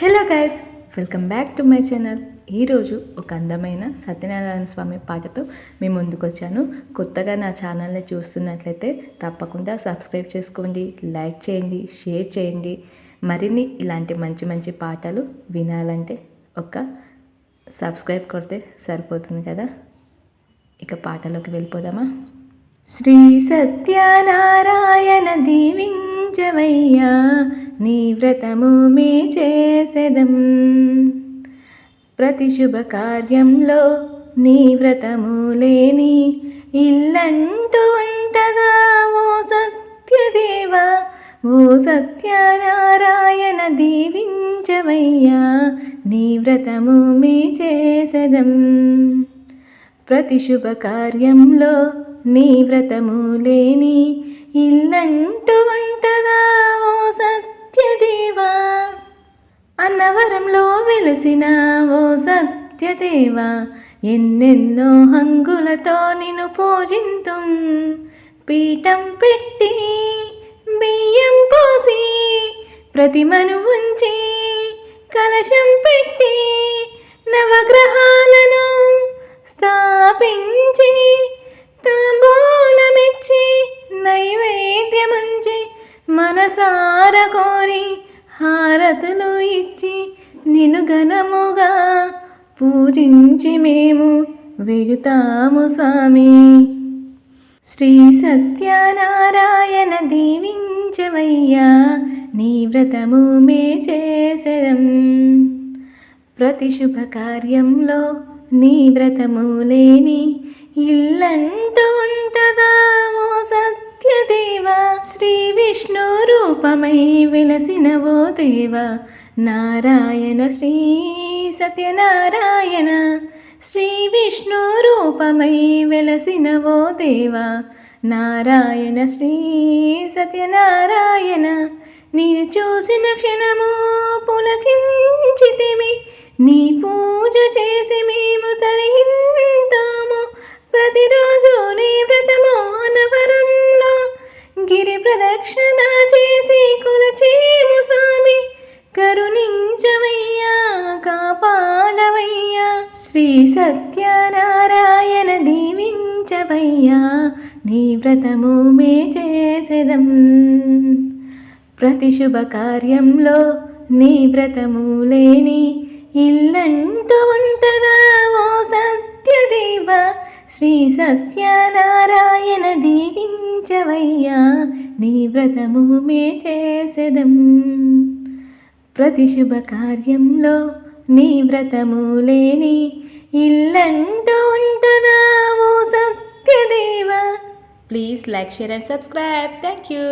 Hello guys welcome back to my channel ఈరోజు ఒక అందమైన సత్యనారాయణ స్వామి పాటతో మీ ముందుకు వచ్చాను. కొత్తగా నా ఛానల్ని చూస్తున్నట్లయితే తప్పకుండా సబ్స్క్రైబ్ చేసుకోండి లైక్ చేయండి షేర్ చేయండి. మరిన్ని ఇలాంటి మంచి మంచి పాటలు వినాలంటే ఒక సబ్స్క్రైబ్ కొడితే సరిపోతుంది కదా? ఇక పాటలోకి వెళ్ళిపోదామా? శ్రీ సత్యనారాయణ దీవించవయ్యా నీ వ్రతము మే సదం ప్రతి శుభకార్యంలో నీ వ్రతము లేని ఇల్లంటూ ఉంటదా ఓ సత్యదేవ? ఓ సత్యనారాయణ దీవించవయ్యా నీ వ్రతము మీ చేసదం. ప్రతి శుభకార్యంలో నీ వ్రతము లేని ఇల్లంటూ ఉంటదా ఓ సత్యదేవా? అన్నవరంలో వెలిసిన ఓ సత్యదేవా ఎన్నెన్నో హంగులతో నిన్ను పూజింతుం. పీఠం పెట్టి బియ్యం పోసి ప్రతిమను ఉంచి కలశం పెట్టి నవగ్రహాలను స్థాపించి తాంబూలమిచ్చి నైవేద్యముంచి మనసార కోరి హారతులు ఇచ్చి నిను ఘనముగా పూజించి మేము వెళుతాము స్వామి. శ్రీ సత్యనారాయణ దీవించవయ్యా నీ వ్రతము మే చేసెదం. ప్రతి శుభకార్యంలో నీ వ్రతము లేని ఇల్లంటూ ఉంటదామో సత్యదేవ సత్యదేవా? శ్రీ విష్ణు రూపమై విలసిన ఓ దేవ. నారాయణ శ్రీ సత్యనారాయణ. శ్రీ విష్ణు రూపమై వెలసిన ఓ దేవ. నారాయణ శ్రీ సత్యనారాయణ. నేను చూసిన క్షణము పులకించితిమి. నీ పూజ చే ప్రదక్షిణ చేసి కొలచేము స్వామి. కరుణించవయ్యా కాపాడవయ్యా. శ్రీ సత్యనారాయణ దీవించవయ్యా. నీ వ్రతము మే చేసెదం. ప్రతి శుభ కార్యంలో నీ వ్రతము లేని ఇల్లంటూ ఉంటదా ఓ సత్యదేవ? శ్రీ సత్యనారాయణ దీవించవయ్యా నీ వ్రతము మే చేసెదం. ప్రతి శుభ కార్యంలో నీ వ్రతము లేని ఇల్లంటూ ఉంటున్నావు Satyadeva. Please like share and subscribe. Thank you